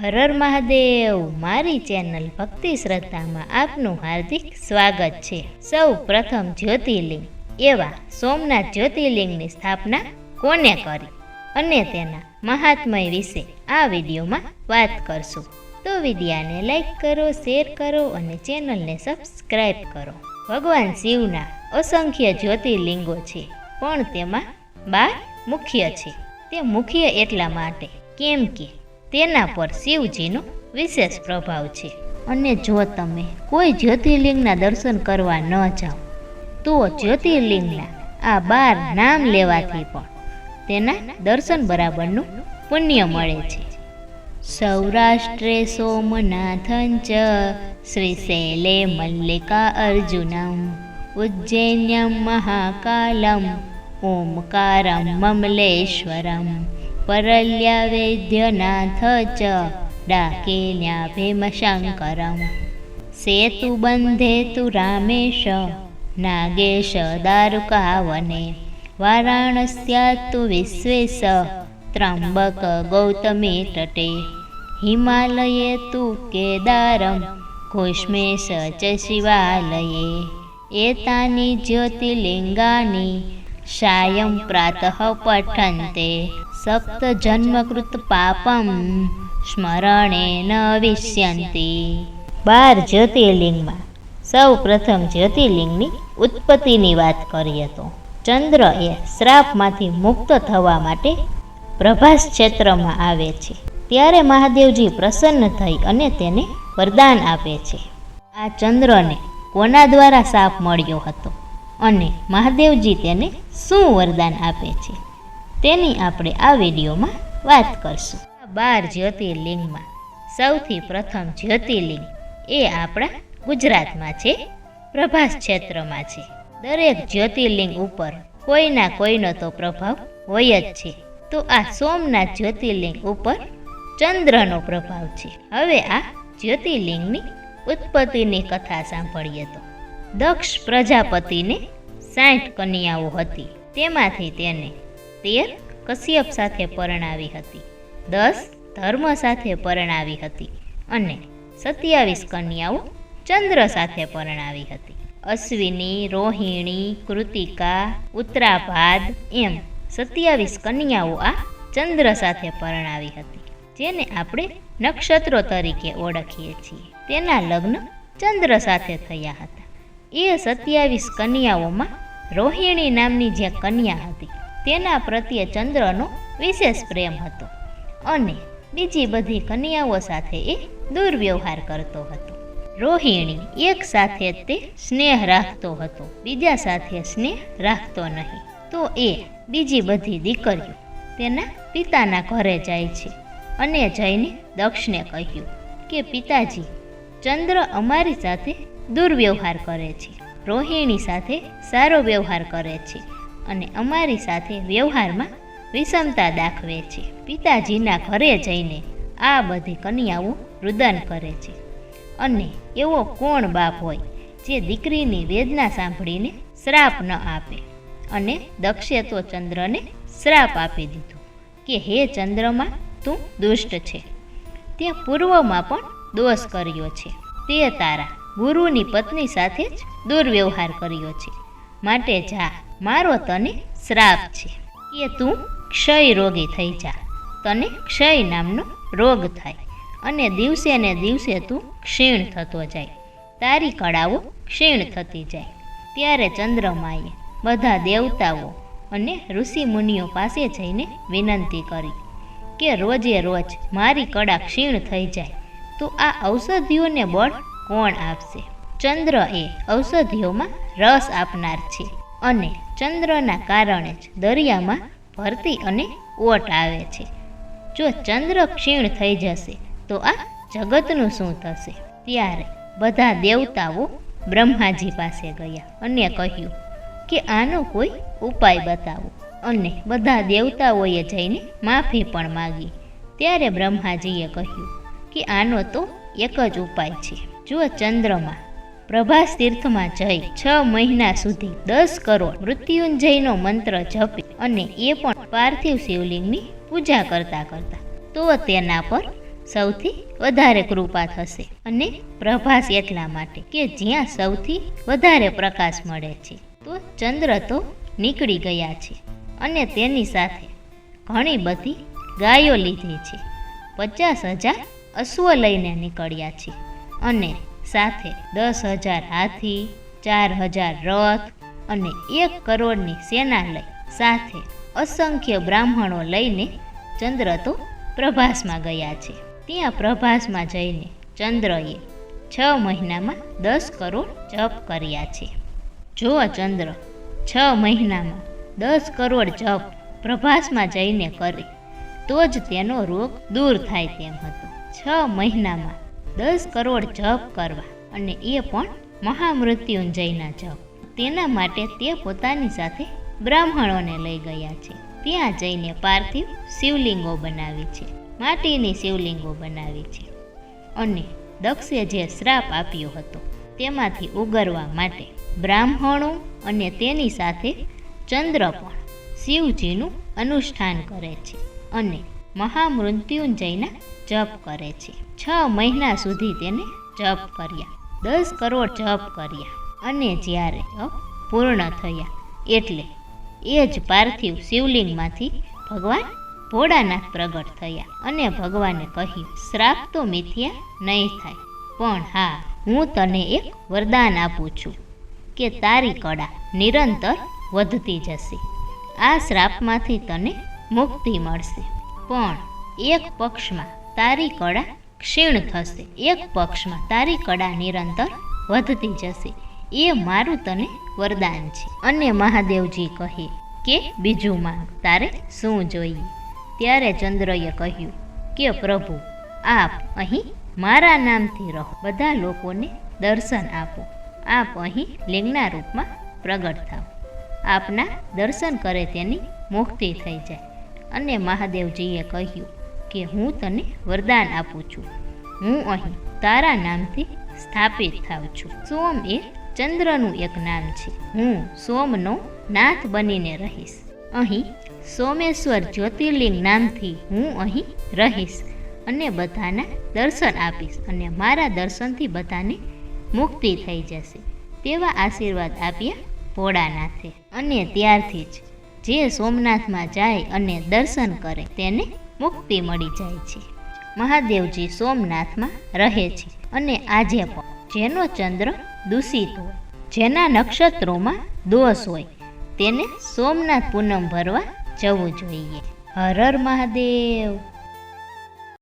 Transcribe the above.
હરર મહાદેવ, મારી ચેનલ ભક્તિ શ્રદ્ધામાં આપનું હાર્દિક સ્વાગત છે. સૌ પ્રથમ જ્યોતિર્લિંગ, એવા સોમનાથ જ્યોતિર્લિંગની સ્થાપના કોને કરી? અને તેના મહાત્મય વિશે આ વિડીયોમાં વાત કરશું. તો વિડીયાને લાઈક કરો શેર કરો અને ચેનલને સબસ્ક્રાઈબ કરો. ભગવાન શિવના અસંખ્ય જ્યોતિર્લિંગો છે, પણ તેમાં બાર મુખ્ય છે. તે મુખ્ય એટલા માટે, કેમ કે તેના પર શિવજીનો વિશેષ પ્રભાવ છે. અને જો તમે કોઈ જ્યોતિર્લિંગના દર્શન કરવા ન જાઓ, તો જ્યોતિર્લિંગના આ બાર નામ લેવાથી પણ તેના દર્શન બરાબરનું પુણ્ય મળે છે. સૌરાષ્ટ્રે સોમનાથં ચ, શ્રીશૈલે મલ્લિકા અર્જુનમ, ઉજ્જૈન્યમ મહાકાલમ, ઓમકારમ મમલેશ્વરમ પરલ્યા વૈદ્યનાથ ચ ડાકેલ્યા ભીમશંકરમ સેતુ બંધે તુ રામેશ, નાગેશ દારુકાવને। વારાણસ્યા તુ વિશ્વેશ ત્રંબક ગૌતમી તટે। હિમાલયે તુ કેદારમ, ઘોષ્મેશ ચ શિવાલયે। એતાની જ્યોતિર્લિંગાની, સાયં પ્રાતઃ પઠન્તે સપ્ત જન્મકૃત પાપમ સ્મરણે ન વિષ્યંતિ બાર જ્યોતિર્લિંગમાં સૌ પ્રથમ જ્યોતિર્લિંગની ઉત્પત્તિની વાત કરીએ તો એ શ્રાપમાંથી મુક્ત થવા માટે પ્રભાસ ક્ષેત્રમાં આવે છે। ત્યારે મહાદેવજી પ્રસન્ન થઈ અને તેને વરદાન આપે છે। આ ચંદ્રને કોના દ્વારા શાપ મળ્યો હતો? અને મહાદેવજી તેને શું વરદાન આપે છે? તેની આપણે આ વિડીયોમાં વાત કરશું. બાર જ્યોતિર્લિંગમાં સૌથી પ્રથમ જ્યોતિર્લિંગ એ આપણા ગુજરાતમાં છે, પ્રભાસ ક્ષેત્રમાં છે. દરેક જ્યોતિર્લિંગ ઉપર કોઈના કોઈનો તો પ્રભાવ હોય જ છે. તો આ સોમનાથ જ્યોતિર્લિંગ ઉપર ચંદ્રનો પ્રભાવ છે. હવે આ જ્યોતિર્લિંગની ઉત્પત્તિની કથા સાંભળીએ તો. દક્ષ પ્રજાપતિને સાઠ કન્યાઓ હતી. તેમાંથી તેને તેર કશ્યપ સાથે પરણાવી હતી. દસ ધર્મ સાથે પરણાવી હતી અને સત્યાવીસ કન્યાઓ ચંદ્ર સાથે પરણાવી હતી. અશ્વિની, રોહિણી, કૃતિકા ઉત્તરાભાદ એમ સત્યાવીસ કન્યાઓ આ ચંદ્ર સાથે પરણાવી હતી, જેને આપણે નક્ષત્રો તરીકે ઓળખીએ છીએ. તેના લગ્ન ચંદ્ર સાથે થયા હતા. એ સત્યાવીસ કન્યાઓમાં રોહિણી નામની જે કન્યા હતી તેના પ્રત્યે ચંદ્રનો વિશેષ પ્રેમ હતો અને બીજી બધી કન્યાઓ સાથે એ દુર્વ્યવહાર કરતો હતો. રોહિણી એક સાથે તે સ્નેહ રાખતો હતો, બીજા સાથે સ્નેહ રાખતો નહીં. તો એ બીજી બધી દીકરીઓ તેના પિતાના ઘરે જાય છે અને જઈને દક્ષને કહ્યું કે, પિતાજી, ચંદ્ર અમારી સાથે દુર્વ્યવહાર કરે છે. રોહિણી સાથે સારો વ્યવહાર કરે છે. અને અમારી સાથે વ્યવહારમાં વિષમતા દાખવે છે. પિતાજીના ઘરે જઈને આ બધી કન્યાઓ રુદન કરે છે. અને એવો કોણ બાપ હોય જે દીકરીની વેદના સાંભળીને શ્રાપ ન આપે અને દક્ષે તો ચંદ્રને શ્રાપ આપી દીધો કે, હે ચંદ્રમાં, તું દુષ્ટ છે. તે પૂર્વમાં પણ દોષ કર્યો છે. તે તારા ગુરુની પત્ની સાથે જ દુર્વ્યવહાર કર્યો છે. માટે જા મારો તને શ્રાપ છે. કે તું ક્ષય રોગી થઈ જા. તને ક્ષય નામનો રોગ થાય. અને દિવસે ને દિવસે તું ક્ષીણ થતો જાય. તારી કળાઓ ક્ષીણ થતી જાય. ત્યારે ચંદ્રમાએ બધા દેવતાઓ અને ઋષિ મુનિઓ પાસે જઈને વિનંતી કરી કે રોજે રોજ મારી કળા ક્ષીણ થઈ જાય. તો આ ઔષધિઓને બળ કોણ આપશે? ચંદ્ર એ ઔષધિઓમાં રસ આપનાર છે. અને ચંદ્રના કારણે જ દરિયામાં ભરતી અને ઓટ આવે છે. જો ચંદ્ર ક્ષીણ થઈ જશે, તો આ જગતનું શું થશે? ત્યારે બધા દેવતાઓ બ્રહ્માજી પાસે ગયા અને કહ્યું કે આનો કોઈ ઉપાય બતાવો. અને બધા દેવતાઓએ જઈને માફી પણ માગી. ત્યારે બ્રહ્માજીએ કહ્યું કે આનો તો એક જ ઉપાય છે. જો ચંદ્રમાં પ્રભાસ તીર્થમાં જઈ છ મહિના સુધી દસ કરોડ મૃત્યુંજયનો મંત્ર જપી અને એ પણ પાર્થિવ શિવલિંગની પૂજા કરતા કરતા. તો તેના પર સૌથી વધારે કૃપા થશે અને પ્રભાસ એટલા માટે કે જ્યાં સૌથી વધારે પ્રકાશ મળે છે. તો ચંદ્ર તો નીકળી ગયા છે અને તેની સાથે ઘણી બધી ગાયો લીધી છે. પચાસ હજાર અશ્વ લઈને નીકળ્યા છે અને સાથે દસ હજાર હાથી, ચાર હજાર રથ અને એક કરોડની સેના લઈ સાથે અસંખ્ય બ્રાહ્મણો લઈને ચંદ્ર તો પ્રભાસમાં ગયા છે. ત્યાં પ્રભાસમાં જઈને ચંદ્રએ છ મહિનામાં દસ કરોડ જપ કર્યા છે. જો ચંદ્ર છ મહિનામાં દસ કરોડ જપ પ્રભાસમાં જઈને કરે, તો જ તેનો રોગ દૂર થાય તેમ હતો. છ મહિનામાં દસ કરોડ જપ કરવા અને એ પણ મહામૃત્યુંજયના જપ. તેના માટે તે પોતાની સાથે બ્રાહ્મણોને લઈ ગયા છે. ત્યાં જઈને પાર્થિવ શિવલિંગો બનાવી છે. માટીની શિવલિંગો બનાવી છે. અને દક્ષે જે શ્રાપ આપ્યો હતો, તેમાંથી ઉગરવા માટે બ્રાહ્મણો અને તેની સાથે ચંદ્ર પણ શિવજીનું અનુષ્ઠાન કરે છે. અને મહામૃત્યુંજયના જપ કરે છે. છ મહિના સુધી તેને જપ કર્યા. દસ કરોડ જપ કર્યા. અને જ્યારે જપ પૂર્ણ થયા, એટલે એ જ પાર્થિવ શિવલિંગમાંથી ભગવાન ભોળાનાથ પ્રગટ થયા અને ભગવાને કહ્યું, શ્રાપ તો મિથ્યા નહીં થાય, પણ હા, હું તને એક વરદાન આપું છું કે તારી કળા નિરંતર વધતી જશે. આ શ્રાપમાંથી તને મુક્તિ મળશે. પણ એક પક્ષમાં તારી કળા ક્ષીણ થશે, એક પક્ષમાં તારી કળા નિરંતર વધતી જશે. એ મારું તને વરદાન છે. અને મહાદેવજી કહે કે, બીજું માંગ તારે શું જોઈએ? ત્યારે ચંદ્રએ કહ્યું કે, પ્રભુ, આપ અહીં મારા નામથી રહો. બધા લોકોને દર્શન આપો. આપ અહીં લિંગના રૂપમાં પ્રગટ થાવ આપના દર્શન કરે તેની મુક્તિ થઈ જાય. અને મહાદેવજીએ કહ્યું કે હું તને વરદાન આપું છું. હું અહીં તારા નામથી સ્થાપિત થાઉં છું. સોમ એ ચંદ્રનું એક નામ છે. હું સોમનો નાથ બનીને રહીશ. અહીં સોમેશ્વર જ્યોતિર્લિંગ નામથી હું અહીં રહીશ અને બધાના દર્શન આપીશ અને મારા દર્શનથી બધાને મુક્તિ થઈ જશે. તેવા આશીર્વાદ આપ્યા ભોળાનાથે. અને ત્યારથી જ જે સોમનાથમાં જાય અને દર્શન કરે, તેને મુક્તિ મળી જાય છે. મહાદેવજી સોમનાથમાં રહે છે અને આજે પણ જેનો ચંદ્ર દૂષિત હોય, જેના નક્ષત્રોમાં દોષ હોય, તેને સોમનાથ પૂનમ ભરવા જવું જોઈએ. હર હર મહાદેવ!